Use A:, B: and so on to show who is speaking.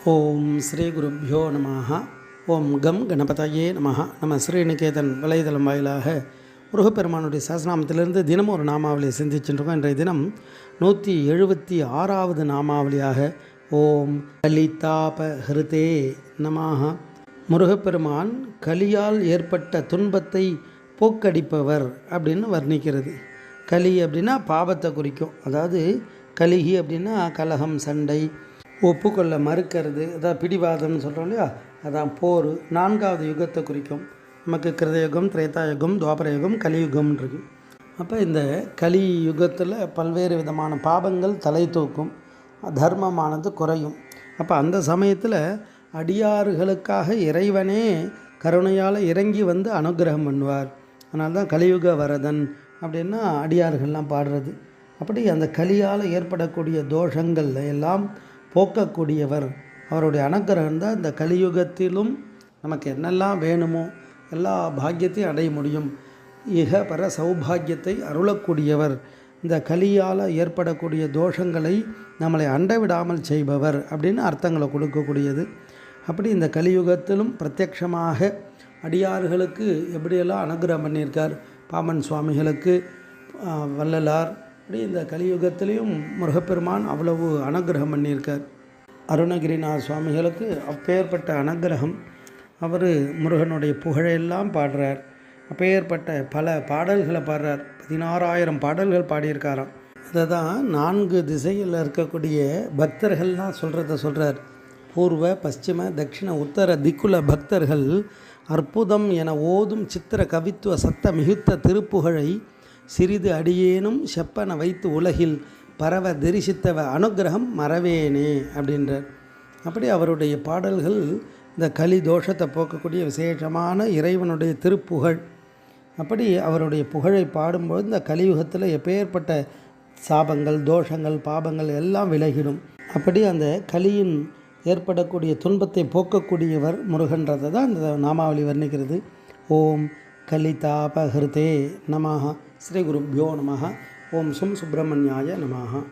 A: ஓம் ஸ்ரீ குருப்பியோ நம ஓம் கம் கணபதையே நம நம்ம ஸ்ரீநிகேதன் வலைதளம் வாயிலாக முருகப்பெருமானுடைய சஹஸ்ரநாமத்திலிருந்து தினமும் ஒரு நாமாவளியை சிந்திச்சுருக்கோம் இன்றைய தினம் நூற்றி எழுபத்தி ஆறாவது நாமாவளியாக ஓம் கலிதாப ஹிருதே நமாக முருகப்பெருமான் கலியால் ஏற்பட்ட துன்பத்தை போக்கடிப்பவர் அப்படின்னு வர்ணிக்கிறது. கலி அப்படின்னா பாவத்தை குறிக்கும். அதாவது கலிகி அப்படின்னா கலகம் சண்டை ஒப்புக்கொள்ள மறுக்கிறது அதான் பிடிவாதம்னு சொல்கிறோம் இல்லையா? அதான் போர் நான்காவது யுகத்தை குறிக்கும். நமக்கு கிருதயுகம் திரேதாயுகம் துவாபரயுகம் கலியுகம் இருக்கு. அப்போ இந்த கலி யுகத்தில் பல்வேறு விதமான பாவங்கள் தலை தூக்கும். தர்மமானது குறையும். அப்போ அந்த சமயத்தில் அடியாறுகளுக்காக இறைவனே கருணையால் இறங்கி வந்து அனுகிரகம் பண்ணுவார். அதனால தான் கலியுக வரதன் அப்படின்னா அடியார்கள்லாம் பாடுறது. அப்படி அந்த கலியால் ஏற்படக்கூடிய தோஷங்கள் எல்லாம் போக்கக்கூடியவர். அவருடைய அனுகிரகம் தான் இந்த கலியுகத்திலும் நமக்கு என்னெல்லாம் வேணுமோ எல்லா பாக்கியத்தையும் அடைய முடியும். இக பர சௌபாகியத்தை அருளக்கூடியவர். இந்த கலியால் ஏற்படக்கூடிய தோஷங்களை நம்மளை அண்ட விடாமல் செய்பவர் அப்படின்னு அர்த்தங்களை கொடுக்கக்கூடியது. அப்படி இந்த கலியுகத்திலும் பிரத்யக்ஷமாக அடியார்களுக்கு எப்படியெல்லாம் அனுகிரகம் பண்ணியிருக்கார்? பாமன் சுவாமிகளுக்கு வள்ளலார் அப்படி இந்த கலியுகத்திலையும் முருகப்பெருமான் அவ்வளவு அனுகிரகம் பண்ணியிருக்கார். அருணகிரிநாத சுவாமிகளுக்கு அப்பேற்பட்ட அனுகிரகம். அவர் முருகனுடைய புகழையெல்லாம் பாடுறார். அப்பேற்பட்ட பல பாடல்களை பாடுறார். பதினாறாயிரம் பாடல்கள் பாடியிருக்காராம். இதை தான் நான்கு திசையில் இருக்கக்கூடிய பக்தர்கள்லாம் சொல்கிறத சொல்கிறார் பூர்வ பச்சிம தட்சிண உத்தர திக்குல பக்தர்கள் அற்புதம் என ஓதும் சித்திர கவித்துவ சத்த மிகுத்த திருப்புகழை சிறிது அடியேனும் செப்பன வைத்து உலகில் பரவ தரிசித்தவ அனுக்கிரகம் மறவேனே அப்படின்றார். அப்படி அவருடைய பாடல்கள் இந்த கலி தோஷத்தை போக்கக்கூடிய விசேஷமான இறைவனுடைய திருப்புகழ். அப்படி அவருடைய புகழை பாடும்போது இந்த கலியுகத்தில் எப்பேற்பட்ட சாபங்கள் தோஷங்கள் பாபங்கள் எல்லாம் விலகிடும். அப்படி அந்த கலியின் ஏற்படக்கூடிய துன்பத்தை போக்கக்கூடியவர் முருகன்றதை தான் இந்த நாமாவளி வர்ணிக்கிறது. ஓம் கலிதாபஹிருதே நமஹ. ஸ்ரீ குருப்யோ நமஹ. ஓம் சும் சுப்பிரமணியாய நமஹ.